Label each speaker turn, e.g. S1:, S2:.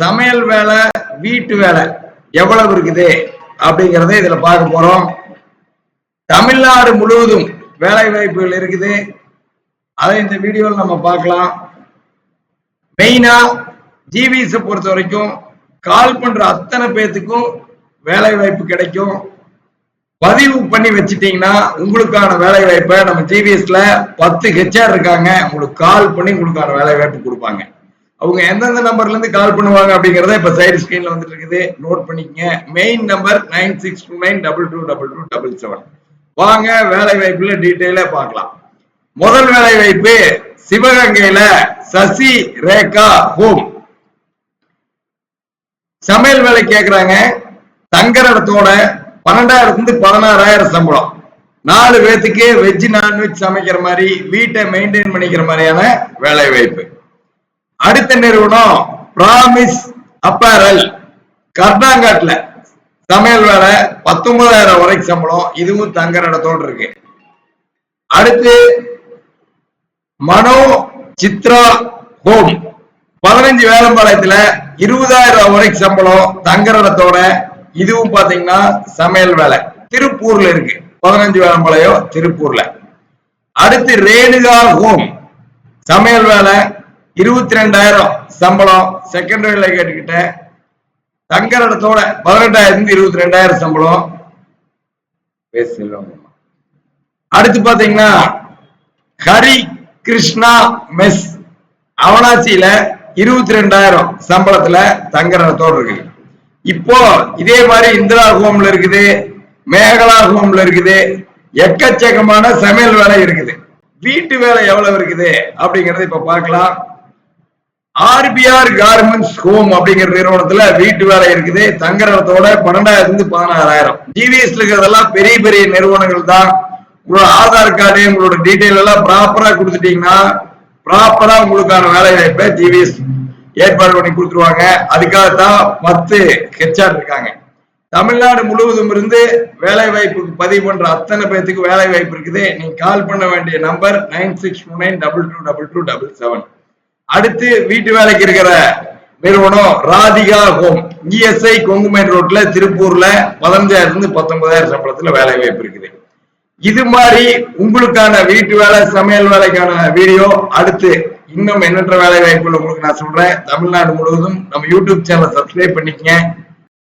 S1: சமையல் வேலை வீட்டு வேலை எவ்வளவு இருக்குது அப்படிங்கறத இதுல பார்க்க போறோம். தமிழ்நாடு முழுவதும் வேலை வாய்ப்புகள் இருக்குது. அதை இந்த வீடியோவில் நம்ம பார்க்கலாம். மெயினா ஜிவிஸை பொறுத்த வரைக்கும் கால் பண்ற அத்தனை பேத்துக்கும் வேலை வாய்ப்பு கிடைக்கும். பதிவு பண்ணி வச்சுட்டீங்கன்னா உங்களுக்கான வேலை வாய்ப்பை நம்ம ஜிவிஎஸ்ல பத்து ஹெச்ஆர் இருக்காங்க. உங்களுக்கு கால் பண்ணி உங்களுக்கான வேலை வாய்ப்பு கொடுப்பாங்க. அவங்க எந்தெந்த நம்பர்ல இருந்து கால் பண்ணுவாங்க அப்படிங்கறத இப்ப சைடு ஸ்கிரீன்ல வந்துட்டு இருக்குது. நோட் பண்ணிக்கங்க. Main number nine six two nine double two double two double seven வாங்க வேலை வாய்ப்புல டீட்டெயிலா பார்க்கலாம். முதல் வேலை வாய்ப்பு சிவகங்கையில சசி ரேகா ஹோம் சமையல் வேலை கேக்குறாங்க. தங்குற இடத்தோட பன்னெண்டாயிரத்துல இருந்து பதினாறாயிரம் சம்பளம். நாலு பேத்துக்கு வெஜ் நான்வெஜ் சமைக்கிற மாதிரி வீட்டை மெயின்டைன் பண்ணிக்கிற மாதிரியான வேலை வாய்ப்பு. அடுத்த நிறுவனம் பிராமிஸ் அப்பரல் கர்நாங்காட்ல சமையல் வேலை பத்தொன்பதாயிரம் வரைக்கும் சம்பளம். இதுவும் தங்க இடத்தோடு இருக்கு. அடுத்து மனோ சித்ரா ஹோம். பதினஞ்சு வேலம்பாளையத்துல இருபதாயிரம் வரைக்கும் சம்பளம் தங்குற இடத்தோட இதுவும் பாத்தீங்கன்னா சமையல் வேலை. திருப்பூர்ல இருக்கு. பதினஞ்சு வேலம்பாளையம் திருப்பூர்ல. அடுத்து ரேணுகா ஹோம். சமையல் வேலை இருபத்தி ரெண்டாயிரம் சம்பளம் செகண்ட் கேட்டுக்கிட்டேன் தங்குற இடத்தோட பதினெட்டாயிரத்து இருபத்தி ரெண்டாயிரம் சம்பளம் பேசலாம் அடுத்து பாத்தீங்கன்னா ஹரி கிருஷ்ணா மெஸ் அவனாசியில இருபத்தி ரெண்டாயிரம் சம்பளத்துல தங்குற இடத்தோடு இருக்கு. இப்போ இதே மாதிரி இந்திரா ஹோம்ல இருக்குது மேகலா ஹோம்ல இருக்குது எக்கச்சக்கமான சமையல் வேலை இருக்குது. வீட்டு வேலை எவ்வளவு இருக்குது அப்படிங்கறத இப்ப பார்க்கலாம். ஆர்பிஆர் கார்மெண்ட்ஸ் ஹோம் அப்படிங்கிற நிறுவனத்துல வீட்டு வேலை இருக்குது. தங்குற இடத்தோட பன்னெண்டாயிரத்துல இருந்து பதினாறாயிரம் ஜிவிஎஸ்ல இருக்கிறதெல்லாம் பெரிய பெரிய நிறுவனங்கள் தான். உங்களோட ஆதார் கார்டு உங்களோட டீட்டெயில் எல்லாம் ப்ராப்பரா கொடுத்துட்டீங்கன்னா ப்ராப்பரா உங்களுக்கான வேலை வாய்ப்பை ஜிவிஎஸ் ஏற்பாடு பண்ணி கொடுத்துருவாங்க. அதுக்காகத்தான் பத்து ஹெச்ஆர் இருக்காங்க. தமிழ்நாடு முழுவதும் இருந்து வேலை வாய்ப்புக்கு பதிவு பண்ற அத்தனை பேர்த்துக்கு வேலை வாய்ப்பு இருக்குது. நீங்க கால் பண்ண வேண்டிய number nine six two nine double two double two double seven. அடுத்து வீட்டு வேலைக்கு இருக்கிற நிறுவனம் ராதிகா ஹோம் இஎஸ்ஐ கொங்குமேன் ரோட்ல திருப்பூர்ல பதினஞ்சாயிரத்துல இருந்து பத்தொன்பதாயிரம் சம்பளத்துல வேலை வாய்ப்பு இருக்குது. இது மாதிரி உங்களுக்கான வீட்டு வேலை சமையல் வேலைக்கான வீடியோ. அடுத்து இன்னும் எண்ணற்ற வேலை வாய்ப்புகள் உங்களுக்கு நான் சொல்றேன். தமிழ்நாடு முழுவதும் நம்ம யூடியூப் சேனலை சப்ஸ்கிரைப் பண்ணிக்கங்க.